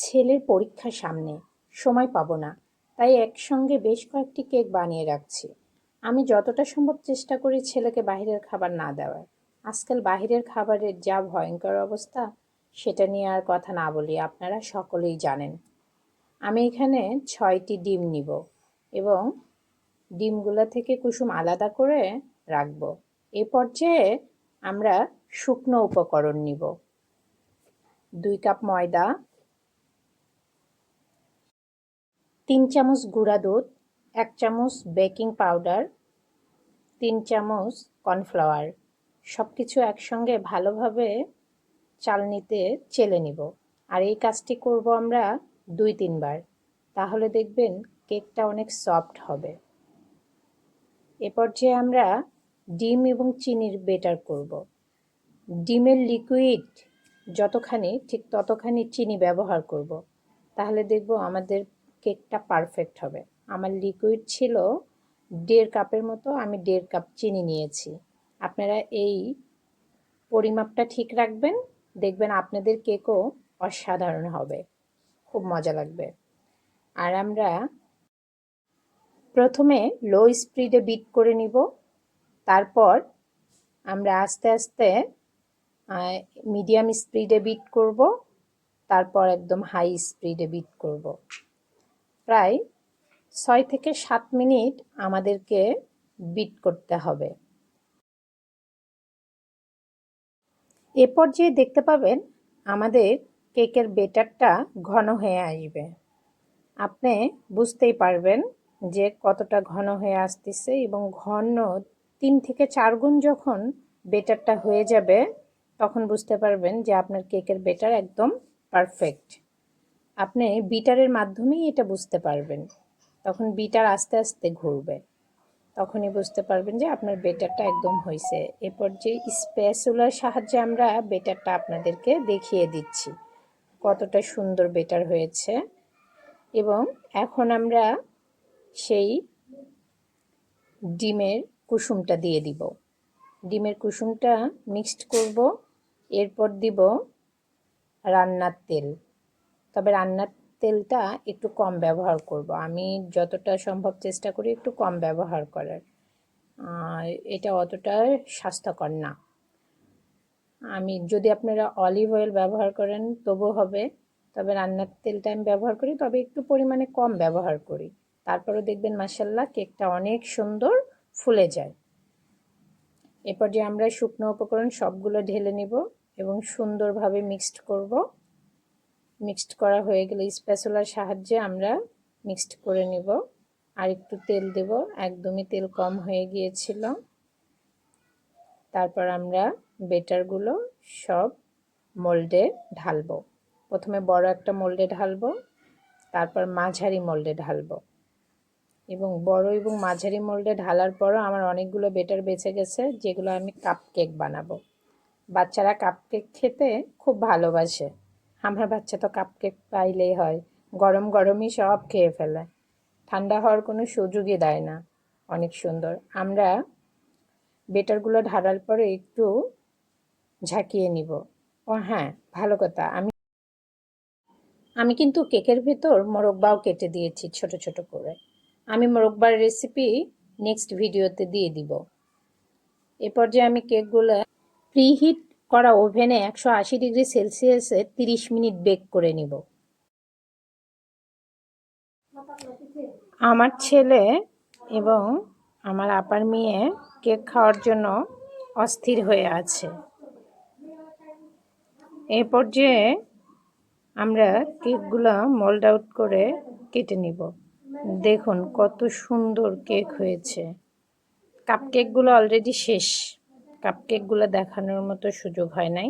ছেলের পরীক্ষা সামনে। সময় পাবো না। তাই একসঙ্গে বেশ কয়েকটি কেক বানিয়ে রাখছি। আমি যতটা সম্ভব চেষ্টা করি ছেলেকে বাইরের খাবার না দেওয়ার। আজকাল বাইরের খাবারের যা ভয়ঙ্কর অবস্থা, সেটা নিয়ে আর কথা না বলি, আপনারা সকলেই জানেন। আমি এখানে ছয়টি ডিম নিব এবং ডিমগুলো থেকে কুসুম আলাদা করে রাখব। এ পর্যায়ে আমরা শুকনো উপকরণ নিব। দুই কাপ ময়দা তিন চামচ গুঁড়া দুধ, এক চামচ বেকিং পাউডার, তিন চামচ কর্নফ্লাওয়ার। সব কিছু একসঙ্গে ভালোভাবে চালনিতে চেলে নিব। আর এই কাজটি করব আমরা দুই তিনবার। তাহলে দেখবেন কেকটা অনেক সফট হবে। এ পর্যায়ে আমরা ডিম এবং চিনির বেটার করব। ডিমের লিকুইড যতখানি, ঠিক ততখানি চিনি ব্যবহার করব। তাহলে দেখব আমাদের কেকটা পারফেক্ট হবে। আমার লিকুইড ছিল দেড় কাপের মতো, আমি দেড় কাপ চিনি নিয়েছি। আপনারা এই পরিমাপটা ঠিক রাখবেন, দেখবেন আপনাদের কেকও অসাধারণ হবে। খুব মজা লাগবে। আর আমরা প্রথমে লো স্পিডে বিট করে নিব। তারপর আমরা আস্তে আস্তে মিডিয়াম স্পিডে বিট করব। তারপর একদম হাই স্পিডে বিট করব। প্রায় ছয় থেকে সাত মিনিট আমাদেরকে বিট করতে হবে। এ পর্যায়ে দেখতে পাবেন আমাদের কেকের বেটারটা ঘন হয়ে আসবে। আপনি বুঝতেই পারবেন যে কতটা ঘন হয়ে আসতেছে এবং ঘন তিন থেকে চার গুণ যখন বেটারটা হয়ে যাবে, তখন বুঝতে পারবেন যে আপনার কেকের বেটার একদম পারফেক্ট আপনি বিটারের মাধ্যমেই এটা বুঝতে পারবেন। তখন বিটার আস্তে আস্তে ঘুরবে। তখনই বুঝতে পারবেন যে আপনার বেটারটা একদম হয়েছে। এরপর যে স্পেসুলার সাহায্যে আমরা বেটারটা আপনাদেরকে দেখিয়ে দিচ্ছি, কতটা সুন্দর বেটার হয়েছে। এবং এখন আমরা সেই ডিমের কুসুমটা দিয়ে দিব। ডিমের কুসুমটা মিক্সড করব, এরপর দিব রান্নার তেল। তবে রান্নার তেলটা একটু কম ব্যবহার করব। আমি যতটা সম্ভব চেষ্টা করি একটু কম ব্যবহার করার। এটা অতটা স্বাস্থ্যকর না। আমি, যদি আপনারা অলিভ অয়েল ব্যবহার করেন তবু হবে। তবে রান্নার তেলটা আমি ব্যবহার করি, তবে একটু পরিমাণে কম ব্যবহার করি। তারপরে দেখবেন মাসাল্লাহ কেকটা অনেক সুন্দর ফুলে যায়। এরপর যে আমরা শুকনো উপকরণ সবগুলো ঢেলে নিব এবং সুন্দরভাবে মিক্সড করব। মিক্সড করা হয়ে গেলে স্পেশালার সাহায্যে আমরা মিক্সড করে নিব। আর একটু তেল দেব, একদমই তেল কম হয়ে গিয়েছিল। তারপর আমরা বেটারগুলো সব মোল্ডে ঢালবো। প্রথমে বড় একটা মোল্ডে ঢালবো, তারপর মাঝারি মোল্ডে ঢালবো। এবং বড় এবং মাঝারি মোল্ডে ঢালার পরও আমার অনেকগুলো বেটার বেঁচে গেছে, যেগুলো আমি কাপ কেক বানাবো। বাচ্চারা কাপ কেক খেতে খুব ভালোবাসে। আমার বাচ্চা তো কাপ কেক পাইলেই হয়। গরম গরমই সব খেয়ে ফেলে। ঠান্ডা হওয়ার কোনো সুযোগই দেয় না। অনেক সুন্দর। আমরা বেটারগুলো ঢালার পরে একটু ঝাঁকিয়ে নিব। ও হ্যাঁ ভালো কথা। আমি আমি কিন্তু কেকের ভেতর মোরব্বাও কেটে দিয়েছি ছোট ছোট করে। আমি মোরব্বার রেসিপি নেক্সট ভিডিওতে দিয়ে দিব। এ পর্যায়ে আমি কেকগুলো প্রিহিট করা ওভেনে একশো আশি ডিগ্রি সেলসিয়াসে তিরিশ মিনিট বেক করে নিব। আমার ছেলে এবং আমার আপার মেয়ে কেক খাওয়ার জন্য অস্থির হয়ে আছে। এ পর্যায়ে আমরা কেকগুলো মোল্ড আউট করে কেটে নিব। দেখুন কত সুন্দর কেক হয়েছে। কাপ কেকগুলো অলরেডি শেষ। কাপকেকগুলো দেখানোর মতো সুযোগ হয় নাই।